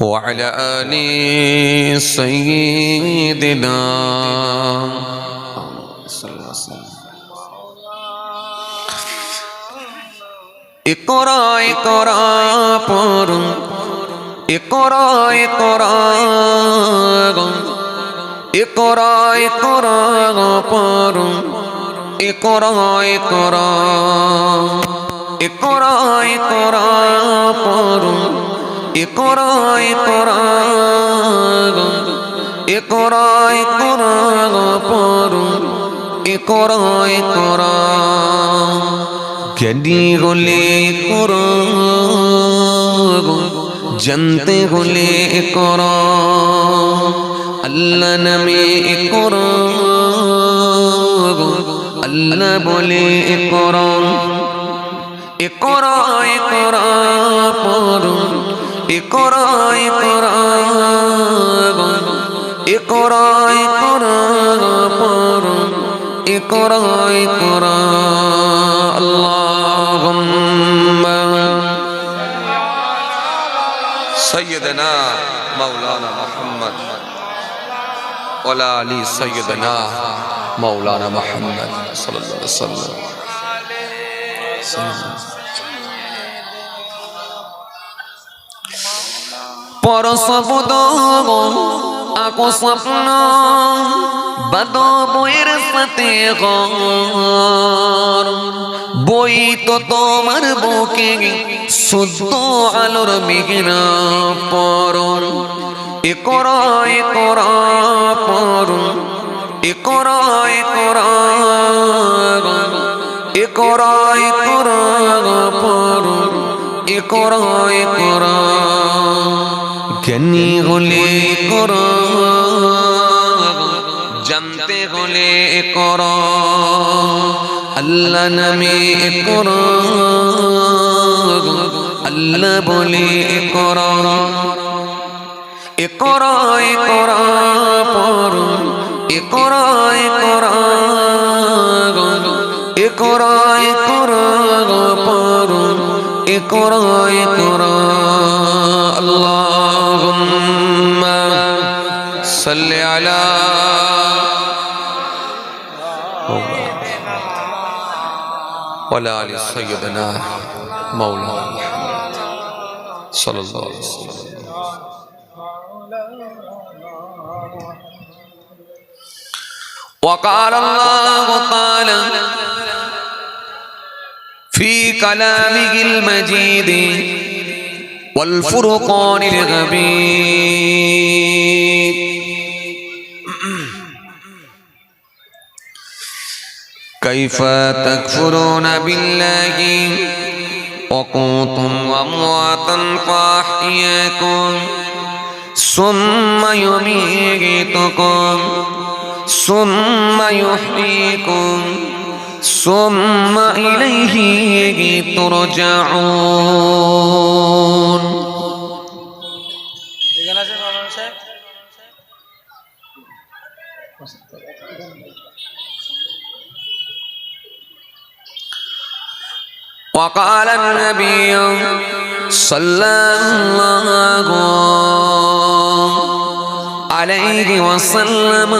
وعلى آل سيدنا اقرأ اقرأ پڑھو اقرأ اقرأ اقرأ اقرأ پڑھو اقرأ اقرأ. اقرأ اقرأ پڑھو একরা একরা একরা একরা পড়ো জ্ঞানী হলে করো জানতে হলে করো আল্লাহ নামে করো আল্লাহ বলে করো করো করো اقرأ اقرأ اقرأ اقرأ اقرأ اقرأ اللهم سيدنا مولانا محمد ولا علي سيدنا مولانا محمد صلى الله عليه وسلم পর শব্দ আকো স্বপ্ন বাদ বইয়ের সাথে বই তো তোমার বুকে শুদ্ধ আলোর মেঘনা পর। এ কর এ কর, পর। এ কর এ কর। এ কর, এ পর। এ কর। জ্ঞানী হলে কর জানতে হলে কর আল্লাহ নামে কর আল্লাহ বলে কর এ কর এ কর পর এ কর এ কর এ কর এ কর পর এ কর এ কর اللهم صل على وعلى آل سيدنا مولانا صلى الله عليه وسلم. وقال الله تعالى في كلامه المجيد والفرقان الغبير كيف تكفرون بالله وكنتم أمواتا فأحياكم ثم يميتكم ثم يحييكم ثم إليه ترجعون. وقال النبي صلى الله عليه وسلم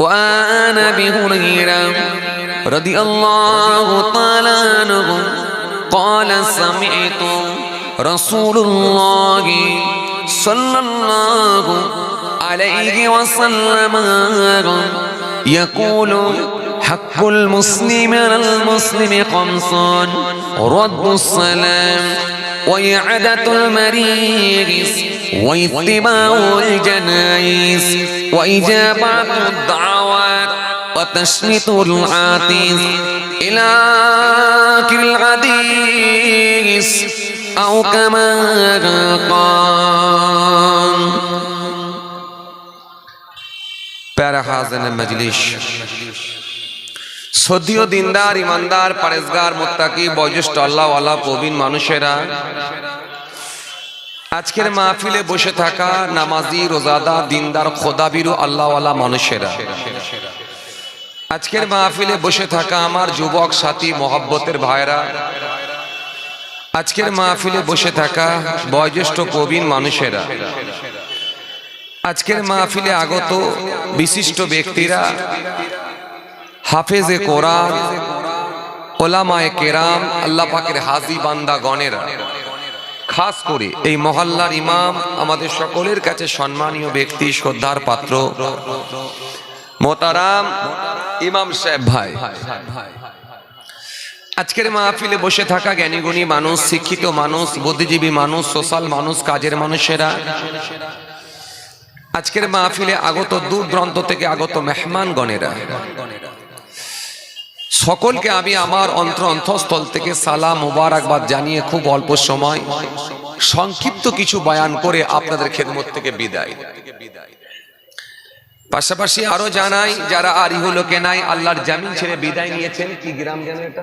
وعن أبي هريرة رضي الله تعالى عنه قال سمعت رسول الله صلى الله عليه وسلم يقول حق المسلم على المسلم خمسون رد السلام وإعادة المريض واتباع الجنائز وإجابة الدعوات وتشميت العاطيس إلى آخر الحديث أو كما قال. پیارا حاضر مجلس সদীয় দিনদার, ইমানদার, পারেজগার, মোত্তাকি, বয়োজ্যেষ্ঠ আল্লাহ আল্লাহ প্রবীণ মানুষেরা আজকের মাহফিলে বসে থাকা নামাজি, রোজাদা, দিনদার, খোদাবিরু, আল্লাহওয়ালা মানুষেরা। আজকের মাহফিলে বসে থাকা আমার যুবক, সাথী, মোহাব্বতের ভাইরা আজকের মাহফিলে বসে থাকা বয়োজ্যেষ্ঠ, প্রবীণ মানুষেরা, আজকের মাহফিলে আগত বিশিষ্ট ব্যক্তিরা হাফেজে কোরআন ওলামায়ে কেরাম আল্লাহ পাকের হাজি বান্দা গণেরা। খাস করে এই মহল্লার ইমাম আমাদের সকলের কাছে সম্মানীয় ব্যক্তি শ্রদ্ধার পাত্র মোতারাম ইমাম সাহেব ভাই। আজকের মাহফিলে বসে থাকা জ্ঞানীগুণী মানুষ শিক্ষিত মানুষ বুদ্ধিজীবী মানুষ সোশ্যাল মানুষ কাজের মানুষেরা আজকের মাহফিলে আগত দূর দূরান্ত থেকে আগত মেহমান গণেরা। সকলকে আমি আমার অন্তর অন্তঃস্থল থেকে সালাম মুবারকবাদ জানিয়ে খুব অল্প সময় সংক্ষিপ্ত কিছু বয়ান করে আপনাদের খেদমত থেকে বিদায় পাশাপাশি আরও জানাই, যারা আর ইহলোকে নাই, আল্লাহর জামিন ছেড়ে বিদায় নিয়েছেন, কি গ্রাম যেন এটা?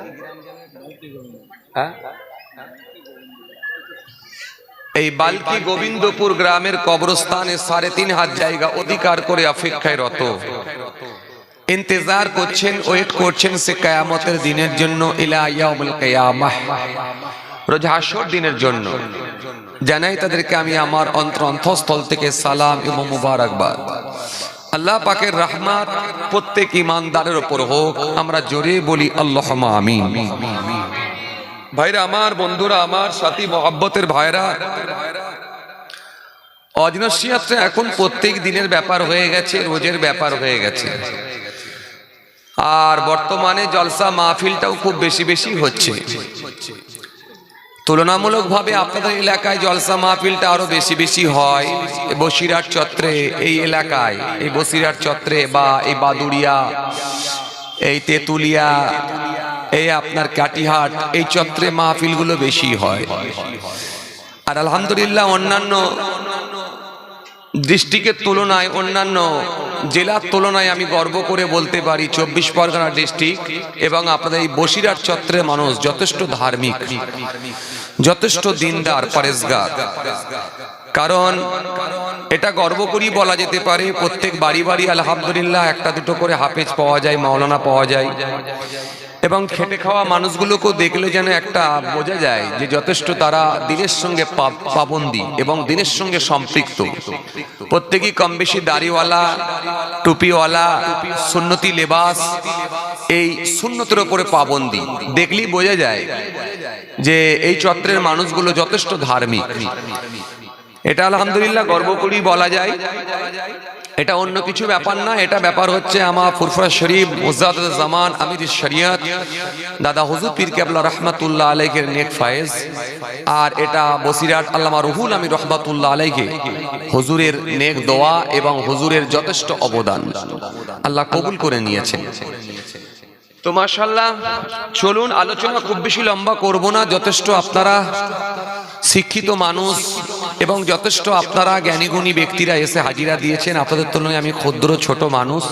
হ্যাঁ? এই বালকি গোবিন্দপুর গ্রামের কবরস্থানে সাড়ে তিন হাত জায়গা অধিকার করে অপেক্ষায় রত। ইন্তজার করছেন, ওয়েট করছেন সে কেয়ামতের দিনের জন্য, ইলা ইয়াউমুল কিয়ামাহ। রোজ হাসর দিনের জন্য। জানাই তাদেরকে আমি আমার অন্তর অন্তঃস্থল থেকে সালাম এবং মুবারকবাদ। আল্লাহ পাকের রহমত প্রত্যেক ইমানদারের উপর হোক, আমরা জোরে বলি আল্লাহ আমিন। ভাইরা, আমার বন্ধুরা, আমার সাথী, মহব্বতের ভাইরা অজনসিয়াতটা এখন প্রত্যেক দিনের ব্যাপার হয়ে গেছে, রোজের ব্যাপার হয়ে গেছে। আর বর্তমানে জলসা মাহফিলটাও খুব বেশি বেশি হচ্ছে। তুলনামূলকভাবে আপনাদের এলাকায় জলসা মাহফিলটা আরও বেশি বেশি হয়। বসিরহাট চত্রে এই এলাকায়, এই বসিরহাট চত্রে বা এই বাদুড়িয়া, এই তেতুলিয়া, এই আপনার কাটিহাট, এই চত্রে মাহফিলগুলো বেশি হয়। আর আলহামদুলিল্লাহ অন্যান্য ডিস্ট্রিক্টের তুলনায় অন্যান্য জেলার তুলনায় আমি গর্ব করে বলতে পারি চব্বিশ পরগনা ডিস্ট্রিক্ট এবং আপনাদের এই বসিরহাট চত্রের মানুষ যথেষ্ট ধার্মিক, যথেষ্ট দিনদার, পরেশগার। কারণ এটা গর্ব করি বলা যেতে পারে, প্রত্যেক বাড়ি বাড়ি আলহামদুলিল্লাহ একটা দুটো করে হাফেজ পাওয়া যায়, মাওলানা পাওয়া যায়। এবং খেটে খাওয়া মানুষগুলোকেও দেখলে যেন একটা বোঝা যায় যে যথেষ্ট তারা দিনের সঙ্গে পাবন্দি এবং দিনের সঙ্গে সম্পৃক্ত। প্রত্যেকেই কম বেশি দাড়িওয়ালা, টুপিওয়ালা, সুন্নতি লেবাস, এই সুন্নতের উপরে পাবন্দি। দেখলেই বোঝা যায় যে এই চত্রের মানুষগুলো যথেষ্ট ধার্মিক। এটা আলহামদুলিল্লাহ গর্ব করেই বলা যায়। এটা অন্য কিছু ব্যাপার না, এটা ব্যাপার হচ্ছে আমার ফুরফুরা শরীফ জামান আমির শরিয়ত। দাদা হুজুর পীর কেবলা রহমাতুল্লাহ আলাইকের নেক ফায়েজ। আর এটা বসিরাট আল্লামা রুহুল আমি রহমাতুল্লাহ আলাইকে হুজুরের নেক দোয়া এবং হুজুরের যথেষ্ট অবদান। আল্লাহ কবুল করে নিয়েছেন। তো মাশাল্লাহ চলুন আলোচনা খুব বেশি লম্বা করব না, যথেষ্ট আপনারা শিক্ষিত মানুষ এবং যথেষ্ট আপনারা জ্ঞানীগুণী ব্যক্তিরা এসে হাজিরা দিয়েছেন। আপনাদের তুলনায় আমি ক্ষুদ্র ছোট মানুষ।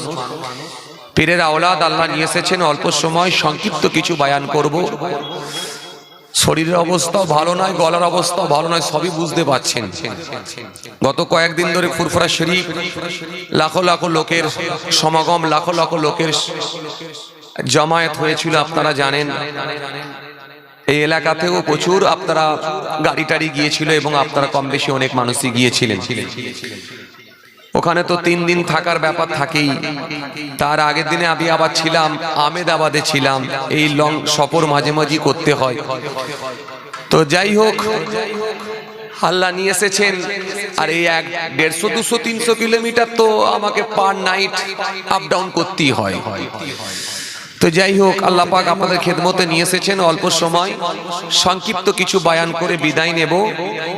পীরের আওলাদ আল্লাহ নিয়ে এসেছেন, অল্প সময় সংক্ষিপ্ত কিছু বায়ান করব। শরীরের অবস্থাও ভালো নয়, গলার অবস্থাও ভালো নয়, সবই বুঝতে পারছেন। গত কয়েকদিন ধরে ফুরফুরা শরীফ, লাখো লাখো লোকের সমাগম, লাখো লাখো লোকের জমায়েত হয়েছিল, আপনারা জানেন। এই এলাকাতেও প্রচুর আপনারা গাড়ি টাড়ি গিয়েছিল এবং আপনারা কম বেশি অনেক মানুষই গিয়েছিলেন। ওখানে তো তিন দিন থাকার ব্যাপার থাকেই। তার আগের দিনে আমি আবার ছিলাম আমেদাবাদে ছিলাম। এই লং সফর মাঝে মাঝে করতে হয়। তো যাই হোক, আল্লাহ নিয়ে এসেছেন। আর এই এক দেড়শো, দুশো, তিনশো কিলোমিটার তো আমাকে পার নাইট আপ ডাউন করতেই হয়। তো যাই হোক, আল্লাহ পাক আপনাদের খেদমতে নিয়ে এসেছেন অল্প সময়। সংক্ষিপ্ত কিছু বায়ান করে বিদায় নেব,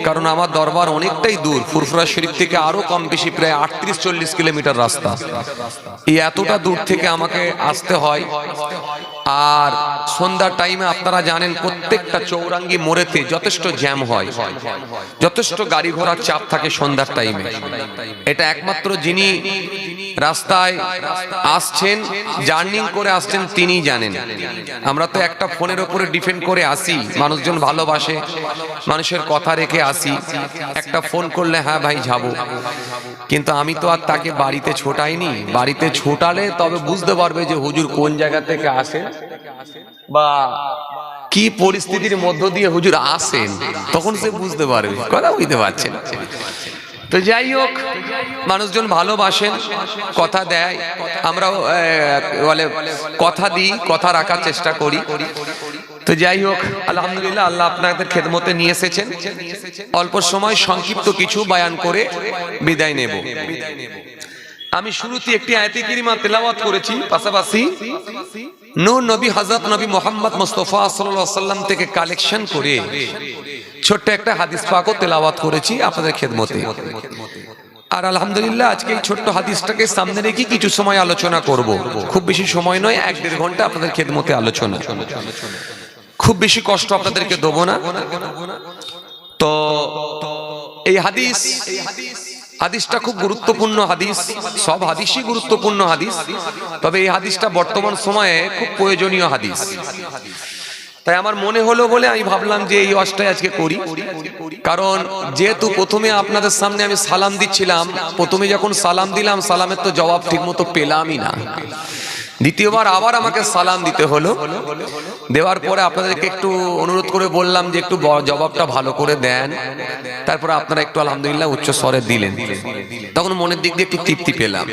কারণ আমার দরবার অনেকটাই দূর। ফুরফুরা শরীফ থেকে আরও কম বেশি, প্রায় আটত্রিশ চল্লিশ কিলোমিটার রাস্তা। এই এতটা দূর থেকে আমাকে আসতে হয়। আর সন্ধ্যার টাইমে আপনারা জানেন, প্রত্যেকটা চৌরাঙ্গি মোড়েতে যথেষ্ট জ্যাম হয়। যথেষ্ট গাড়ি ঘোড়ার চাপ থাকে সন্ধ্যার টাইমে এটা একমাত্র যিনি রাস্তায় আসছেন, জার্নিং করে আসছেন তিনিই জানেন। আমরা তো একটা ফোনের উপরে ডিপেন্ড করে আসি, মানুষজন ভালোবাসে, মানুষের কথা রেখে আসি। একটা ফোন করলে হ্যাঁ ভাই, যাব। কিন্তু আমি তো আর তাকে বাড়িতে ছোটাইনি। বাড়িতে ছোটালে তবে বুঝতে পারবে যে হুজুর কোন জায়গা থেকে আসে বা কি পরিস্থিতির মধ্য দিয়ে হুজুর আসেন। তখন সে বুঝতে পারবে, কথা বুঝতে পারছেন তো যাই হোক, মানুষজন ভালোবাসেন, কথা দেয়। আমরাও বলে কথা দিই, কথা রাখার চেষ্টা করি। তো যাই হোক, আলহামদুলিল্লাহ আল্লাহ আপনাদের খেদমতে নিয়ে এসেছেন। অল্প সময় সংক্ষিপ্ত কিছু বায়ান করে বিদায় নেব। আমি শুরুতে একটি আয়াতে কিরিমা তেলাওয়াত করেছি, পাশাপাশি নূর নবী হযরত নবী মোহাম্মদ মুস্তাফা সাল্লাম থেকে কালেকশন করে। ছোট্ট একটা হাদিস পাকও তেলাওয়াত করেছি আপনাদের খেদমতে। আর আলহামদুলিল্লাহ, আজকে এই ছোট্ট হাদিসটাকে সামনে রেখে কিছু সময় আলোচনা করব। খুব বেশি সময় নয়, এক দেড় ঘণ্টা আপনাদের খেদমতে আলোচনা। খুব বেশি কষ্ট আপনাদেরকে দেবো না। তো, এই হাদিস, হাদিসটা খুব গুরুত্বপূর্ণ হাদিস, সব হাদিসই গুরুত্বপূর্ণ হাদিস। তবে এই হাদিসটা বর্তমান সময়ে খুব প্রয়োজনীয় হাদিস। তাই আমার মনে হলো বলে আমি ভাবলাম যে এই ওয়াজটাই আজকে করি। কারণ যেহেতু প্রথমে আপনাদের সামনে আমি সালাম দিচ্ছিলাম, প্রথমে যখন সালাম দিলাম, সালামের তো জবাব ঠিকমতো পেলামই না। দ্বিতীয়বার আবার আমাকে সালাম দিতে হলো। দেওয়ার পরে আপনাদেরকে একটু অনুরোধ করে বললাম যে একটু জবাবটা ভালো করে দেন। তারপরে আপনারা একটু আলহামদুলিল্লাহ উচ্চ স্বরে দিলেন। তখন মনের দিক দিয়ে একটু তৃপ্তি পেলাম।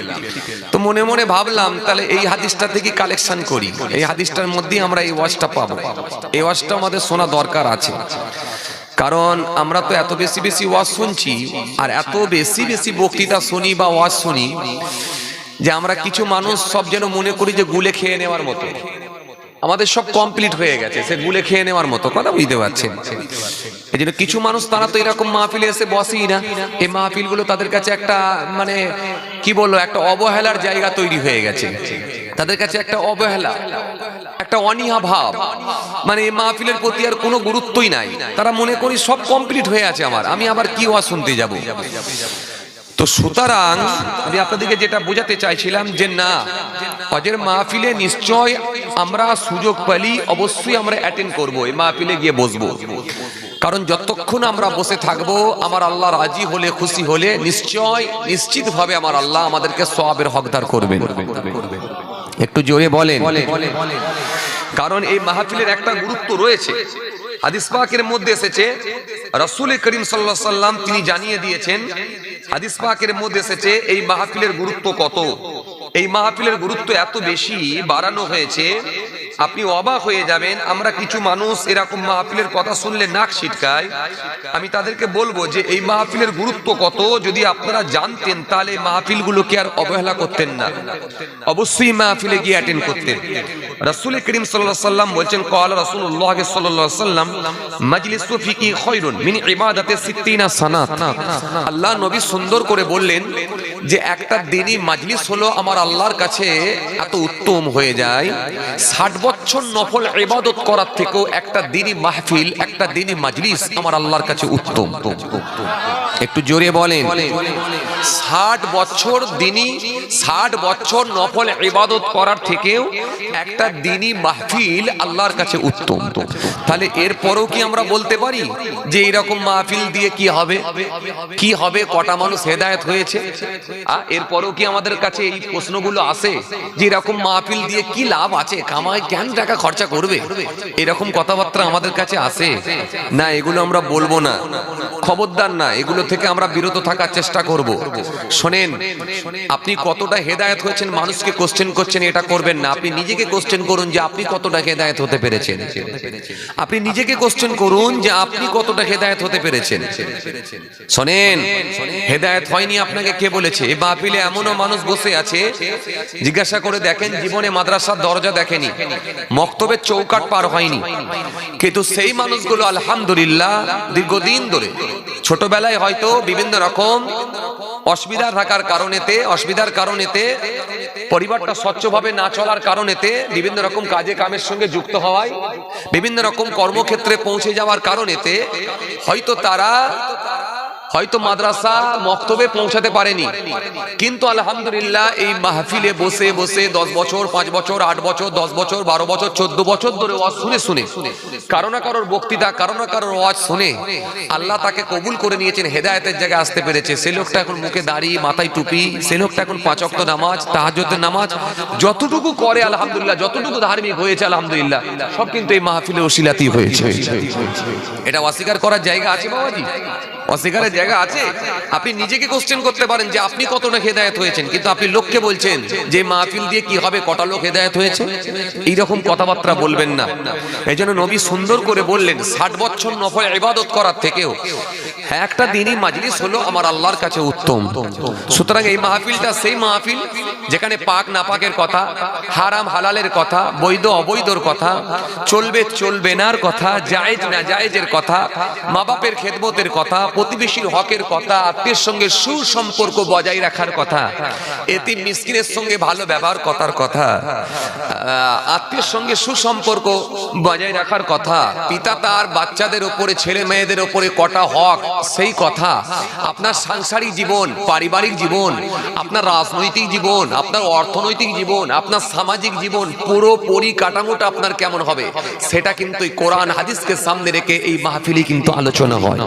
তো মনে মনে ভাবলাম, তাহলে এই হাদিসটা থেকে কালেকশন করি। এই হাদিসটার মধ্যেই আমরা এই ওয়াজটা পাবো। এই ওয়াজটা আমাদের শোনা দরকার আছে। কারণ আমরা তো এত বেশি বেশি ওয়াজ শুনছি, আর এত বেশি বেশি বক্তৃতা শুনি বা ওয়াজ শুনি যে আমরা কিছু মানুষ সব যেন মনে করি যে গুলে খেয়ে নেওয়ার মতো। আমাদের সব কমপ্লিট হয়ে গেছে, সে গুলে খেয়ে নেওয়ার মতো, কথা বুঝতে পারছেন? এই জন্য কিছু মানুষ তারা তো এরকম মাহফিলে এসে বসেই না। এই মাহফিলগুলো তাদের কাছে একটা মানে কি বলল একটা অবহেলার জায়গা তৈরি হয়ে গেছে। তাদের কাছে একটা অবহেলা, একটা অনীহা ভাব। মানে এই মাহফিলের প্রতি আর কোনো গুরুত্বই নাই। তারা মনে করি সব কমপ্লিট হয়ে আছে আমার। আমি আবার কি ওয়াজ শুনতে যাব? তো সুতরাং আমি আপনাদেরকে যেটা বোঝাতে চাইছিলাম যে না, হজের মাহফিলে নিশ্চয় আমরা সুযোগ পালি, অবশ্যই আমরা অ্যাটেন্ড করব, এই মাহফিলে গিয়ে বসবো। কারণ যতক্ষণ আমরা বসে থাকব, আমার আল্লাহ রাজি হলে, খুশি হলে, নিশ্চয়, নিশ্চিতভাবে আমার আল্লাহ আমাদেরকে সবের হকদার করবেন। একটু জোরে বলেন। কারণ এই মাহফিলের একটা গুরুত্ব রয়েছে। হাদিস পাকের মধ্যে এসেছে, রাসূল করিম আলাইহি সাল্লাম তিনি জানিয়ে দিয়েছেন, হাদিস পাকের মধ্যে এসেছে, এই মাহফিলের গুরুত্ব কত? এই মাহফিলের গুরুত্ব এত বেশি বাড়ানো হয়েছে আপনি অবাক হয়ে যাবেন, আমরা কিছু মানুষ এরকম মাহফিলের কথা শুনলে নাক ছিটকায়। আমি তাদেরকে বলব যে, এই মাহফিলের গুরুত্ব কত? যদি আপনারা জানতেন, তাহলে মাহফিলগুলোকে আর অবহেলা করতেন না। অবশ্যই মাহফিলে গিয়ে অ্যাটেন্ড করতেন। রাসুল করিম সাল্লাহ সাল্লাম বলছেন কল রাসুল্লাহ সাল্লাহ সাল্লাম মাজলিস ফিকি খয়রুন মিন ইবাদাতে সিত্তিনা সানাত। আল্লাহ নবী সুন্দর করে বললেন যে একটা দিনই মাজলিস হলো আমার আল্লাহর কাছে এত উত্তম হয়ে যায়। ষাট বছর নফল ইবাদত করার থেকেও একটা দিনই মাহফিল, একটা দিনই মাজলিস আমার আল্লাহর কাছে উত্তম। একটু জোরে বলেন। ষাট বছর দিনই, ষাট বছর নফল ইবাদত করার থেকেও একটা দিনই মাহফিল আল্লাহর কাছে উত্তম। তাহলে এরপরও কি আমরা বলতে পারি যে এরকম মাহফিল দিয়ে কি হবে? কি হবে? কটা মানুষ হেদায়েত হয়েছে? এরপরও কি আমাদের কাছে এই প্রশ্নগুলো আসে যে এরকম মাহফিল দিয়ে কি লাভ আছে? কামায় কেন টাকা খরচা করবে? এরকম কথাবার্তা আমাদের কাছে আসে। না, এগুলো আমরা বলব না। খবরদার না, এগুলো থেকে আমরা বিরত থাকার চেষ্টা করব। শোনেন, আপনি কতটা হেদায়েত হয়েছেন, মানুষকে কোশ্চেন করছেন, এটা করবেন না। আপনি নিজেকে কোশ্চেন করুন যে আপনি কতটা হেদায়েত হতে পেরেছেন। আপনি নিজেকে কোশ্চেন করুন যে আপনি কতটা হেদায়েত হতে পেরেছেন। শোনেন, হেদায়েত হয়নি আপনাকে কে বলেছে? এই মাহফিলে এমনও মানুষ বসে আছে, জিজ্ঞাসা করে দেখেন জীবনে মাদ্রাসার দরজা দেখেনি, মক্তবের চৌকাট পার হয়নি। কিন্তু সেই মানুষগুলো আলহামদুলিল্লাহ দীর্ঘদিন ধরে, ছোটবেলায় হয়তো বিভিন্ন রকম অসুবিধা থাকার কারণেতে, অসুবিধার কারণেতে, পরিবারটা স্বচ্ছভাবে না চলার কারণেতে বিভিন্ন রকম কাজে কামের সঙ্গে যুক্ত হওয়ায়, বিভিন্ন রকম কর্মক্ষেত্রে পৌঁছে যাওয়ার কারণেতে হয়তো তারা হয়তো মাদ্রাসা মক্তবে পৌঁছাতে পারেনি। কিন্তু আলহামদুলিল্লাহ এই মাহফিলে বসে বসে দশ বছর পাঁচ বছর আট বছর দশ বছর বারো বছর চোদ্দ বছর ধরে ওয়াজ শুনে শুনে। কারও না কারোর বক্তৃতা কারও না কারোর ওয়াজ শুনে আল্লাহ তাকে কবুল করে নিয়েছেন হেদায়েতের জায়গায় আসতে পেরেছে। সে লোকটা এখন মুখে দাড়ি মাথায় টুপি সে লোকটা এখন পাঁচ অক্ত নামাজ তাহাজ্জুদের নামাজ যতটুকু করে আলহামদুলিল্লাহ যতটুকু ধার্মিক হয়েছে আলহামদুলিল্লাহ সব কিন্তু এই মাহফিলে ওসিলাতেই হয়েছে। এটা অস্বীকার করার জায়গা আছে বাবাজি? অস্বীকারের জায়গা আছে? আপনি নিজেকে কোশ্চেন করতে পারেন যে আপনি কতটা হেদায়ত হয়েছেন, কিন্তু আপনি লোককে বলছেন যে মাহফিল দিয়ে কি হবে, কটা লোক হেদায়ত হয়েছে? এইরকম কথাবার্তা বলবেন না। এই জন্য নবী সুন্দর করে বললেন, ষাট বছর নফল ইবাদত করার থেকেও একটা দিনই মাজলিস হলো আমার আল্লাহর কাছে উত্তম। সুতরাং এই মাহফিলটা সেই মাহফিল যেখানে পাক নাপাকের কথা হারাম হালালের কথা বৈধ অবৈধর কথা চলবে চলবে নার কথা জায়েজ না জায়েজের কথা মা বাপের খেদমতের কথা প্রতিবেশীর হকের কথা আত্মীয়ের সঙ্গে সুসম্পর্ক বজায় রাখার কথা এতে মিসকিনের সঙ্গে ভালো ব্যবহার কথার কথা আত্মীয়ের সঙ্গে সুসম্পর্ক বজায় রাখার কথা পিতা তার বাচ্চাদের ওপরে ছেলে মেয়েদের ওপরে কটা হক সেই কথা, আপনার সাংসারিক জীবন, পারিবারিক জীবন, আপনার রাজনৈতিক জীবন, আপনার অর্থনৈতিক জীবন, আপনার সামাজিক জীবন, পুরো পরিকাঠামোটা আপনার কেমন হবে? সেটা কিন্তু কোরআন হাদিসকে সামনে রেখে এই মাহফিলি কিন্তু আলোচনা হয়।